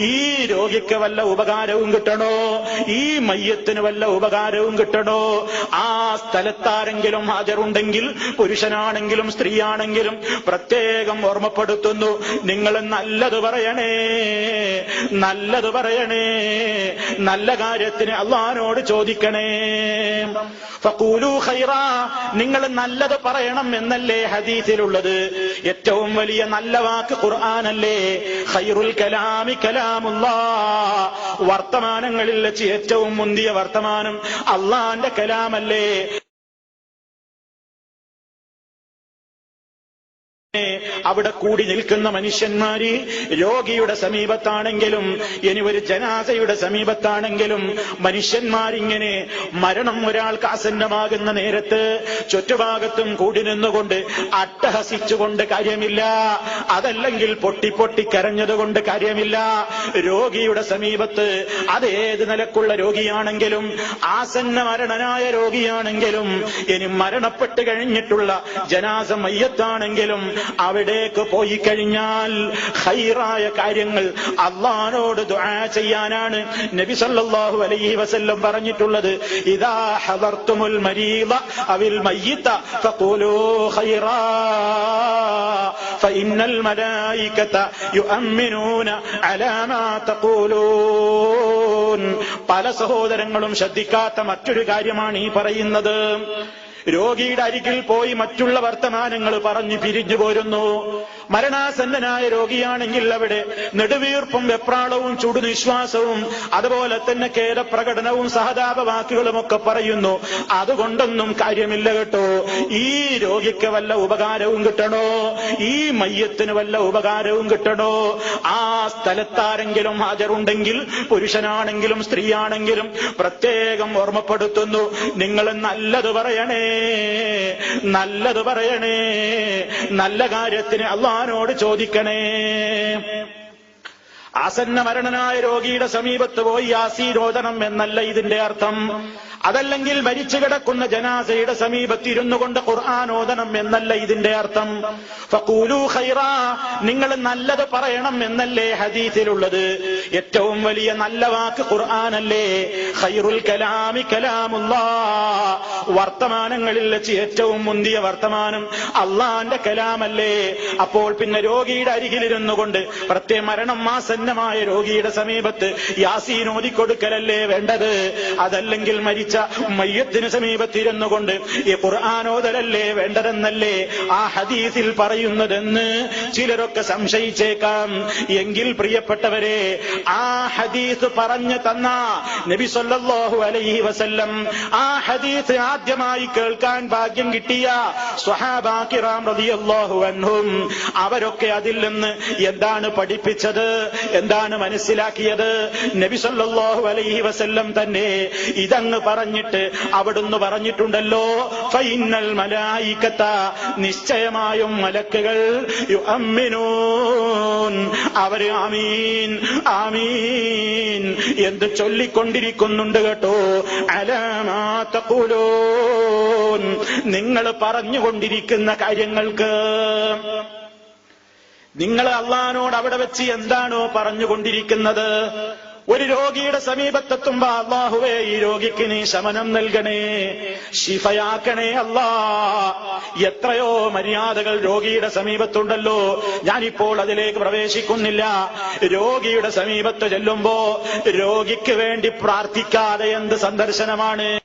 ഈ രോഗിക്ക് വല്ല ഉപകാരവും കിട്ടണോ? ഈ മയ്യത്തിന് വല്ല ഉപകാരവും കിട്ടണോ? ആ സ്ഥലത്താരെങ്കിലും ഹാജരുണ്ടെങ്കിൽ പുരുഷനാണെങ്കിലും സ്ത്രീയാണെങ്കിലും പ്രത്യേകം ഓർമ്മപ്പെടുത്തുന്നു. നിങ്ങൾ നല്ലത് പറയണേ നല്ലത് പറയണേ നല്ല കാര്യത്തിന് അള്ളഹാനോട് ചോദിക്കണേ. നിങ്ങൾ നല്ലത് പറയണം എന്നല്ലേ ഹദീസിലുള്ളത്? ഏറ്റവും വലിയ നല്ല വാക്ക് ഖുർആനല്ലേ? ഖൈറുൽ കലാമി കലാമുല്ലാ. വർത്തമാനങ്ങളിൽ വെച്ച് ഏറ്റവും മുന്തിയ വർത്തമാനം അള്ളാന്റെ കലാമല്ലേ? അവിടെ കൂടി നിൽക്കുന്ന മനുഷ്യന്മാര് രോഗിയുടെ സമീപത്താണെങ്കിലും ഇനി ഒരു ജനാസയുടെ സമീപത്താണെങ്കിലും മനുഷ്യന്മാരിങ്ങനെ മരണം ഒരാൾക്ക് ആസന്നമാകുന്ന നേരത്ത് ചുറ്റുഭാഗത്തും കൂടി നിന്നുകൊണ്ട് അട്ടഹസിച്ചുകൊണ്ട് കാര്യമില്ല. അതല്ലെങ്കിൽ പൊട്ടി പൊട്ടി കരഞ്ഞതുകൊണ്ട് കാര്യമില്ല. രോഗിയുടെ സമീപത്ത് അതേത് നിലക്കുള്ള രോഗിയാണെങ്കിലും ആസന്ന മരണനായ രോഗിയാണെങ്കിലും ഇനി മരണപ്പെട്ട് കഴിഞ്ഞിട്ടുള്ള ജനാസ മയ്യത്താണെങ്കിലും അവിടേക്ക് പോയി കഴിഞ്ഞാൽ ഹൈറായ കാര്യങ്ങൾ അള്ളഹാനോട് ദുആ ചെയ്യാനാണ് നബി സല്ലല്ലാഹു അലൈഹി വസല്ലം പറഞ്ഞിട്ടുള്ളത്. ഇദാ ഹദർത്തുമുൽ മരീദ അവിൽ മയ്യിത ഫഖൂലൂ ഖൈറാ ഫഇന്നൽ മലായികത യുഅമ്മിനൂന അലാ മാ തഖൂലൂൻ. പല സഹോദരങ്ങളും ശ്രദ്ധിക്കാത്ത മറ്റൊരു കാര്യമാണ് ഈ പറയുന്നത്. രോഗിയുടെ അരികിൽ പോയി മറ്റുള്ള വർത്തമാനങ്ങൾ പറഞ്ഞു പിരിഞ്ഞു പോരുന്നു. മരണാസന്നനായ രോഗിയാണെങ്കിൽ അവിടെ നെടുവീർപ്പും വെപ്രാളവും ചുടുനിശ്വാസവും അതുപോലെ തന്നെ ഖേദപ്രകടനവും സഹതാപ വാക്കുകളും ഒക്കെ പറയുന്നു. അതുകൊണ്ടൊന്നും കാര്യമില്ല കേട്ടോ. ഈ രോഗിക്ക് വല്ല ഉപകാരവും കിട്ടണോ? ഈ മയ്യത്തിന് വല്ല ഉപകാരവും കിട്ടണോ? ആ സ്ഥലത്താരെങ്കിലും ഹാജരുണ്ടെങ്കിൽ പുരുഷനാണെങ്കിലും സ്ത്രീയാണെങ്കിലും പ്രത്യേകം ഓർമ്മപ്പെടുത്തുന്നു. നിങ്ങൾ നല്ലത് പറയണേ. നല്ലത് പറയണേ. നല്ല കാര്യത്തിന് അള്ളഹാനോട് ചോദിക്കണേ. ആസന്ന മരണനായ രോഗിയുടെ സമീപത്ത് പോയി ആസീരോദനം എന്നല്ല ഇതിന്റെ അർത്ഥം. അതല്ലെങ്കിൽ മരിച്ചു കിടക്കുന്ന ജനാസയുടെ സമീപത്ത് ഇരുന്നു കൊണ്ട് ഖുർആാനോദനം എന്നല്ല ഇതിന്റെ അർത്ഥം. ഖൈറ നിങ്ങൾ നല്ലത് പറയണം എന്നല്ലേ ഹദീസിലുള്ളത്. ഏറ്റവും വലിയ നല്ല വാക്ക് ഖുർആാനല്ലേ? ഖൈറുൽ കലാമി കലാമുല്ലാ. വർത്തമാനങ്ങളിൽ വെച്ച് ഏറ്റവും മുന്തിയ വർത്തമാനം അള്ളാന്റെ കലാമല്ലേ? അപ്പോൾ പിന്നെ രോഗിയുടെ അരികിലിരുന്നു കൊണ്ട് പ്രത്യേക മരണം ആസന്നമായ രോഗിയുടെ സമീപത്ത് യാസീൻ ഓതിക്കൊടുക്കലല്ലേ വേണ്ടത്? അതല്ലെങ്കിൽ മരിച്ച മയ്യത്തിന് സമീപത്തിരുന്നു കൊണ്ട് ഈ ഖുർആാനോദലല്ലേ വേണ്ടതെന്നല്ലേ ആ ഹദീസിൽ പറയുന്നതെന്ന് ചിലരൊക്കെ സംശയിച്ചേക്കാം. എങ്കിൽ പ്രിയപ്പെട്ടവരെ ആ ഹദീസ് പറഞ്ഞു തന്ന നബി സല്ലല്ലാഹു അലൈഹി വസല്ലം ആ ഹദീസ് ആദ്യമായി കേൾക്കാൻ ഭാഗ്യം കിട്ടിയ സ്വഹാബാക്കിറാം റളിയല്ലാഹു അൻഹും അവരൊക്കെ അതിൽ നിന്ന് എന്താണ് പഠിപ്പിച്ചത്? എന്താണ് മനസ്സിലാക്കിയത്? നബി സല്ലല്ലാഹു അലൈഹി വസല്ലം തന്നെ ഇതങ്ങ് പറഞ്ഞിട്ട് അവിടുന്ന് പറഞ്ഞിട്ടുണ്ടല്ലോ. ഫൈനൽ മലായിക്കത്ത നിശ്ചയമായും മലക്കുകൾ അവർ ആമീൻ ആമീൻ എന്ത് ചൊല്ലിക്കൊണ്ടിരിക്കുന്നുണ്ട് കേട്ടോ. അലമാത്തൂലോ നിങ്ങൾ പറഞ്ഞുകൊണ്ടിരിക്കുന്ന കാര്യങ്ങൾക്ക് നിങ്ങൾ അള്ളഹാനോട് അവിടെ വെച്ച് എന്താണോ പറഞ്ഞുകൊണ്ടിരിക്കുന്നത്? ഒരു രോഗിയുടെ സമീപത്തെത്തുമ്പോ അള്ളാഹുവേ ഈ രോഗിക്ക് നീ ശമനം നൽകണേ ശിഫയാക്കണേ അല്ലാ. എത്രയോ മര്യാദകൾ രോഗിയുടെ സമീപത്തുണ്ടല്ലോ. ഞാനിപ്പോൾ അതിലേക്ക് പ്രവേശിക്കുന്നില്ല. രോഗിയുടെ സമീപത്ത് ചെല്ലുമ്പോ രോഗിക്ക് വേണ്ടി പ്രാർത്ഥിക്കാതെ എന്ത് സന്ദർശനമാണ്?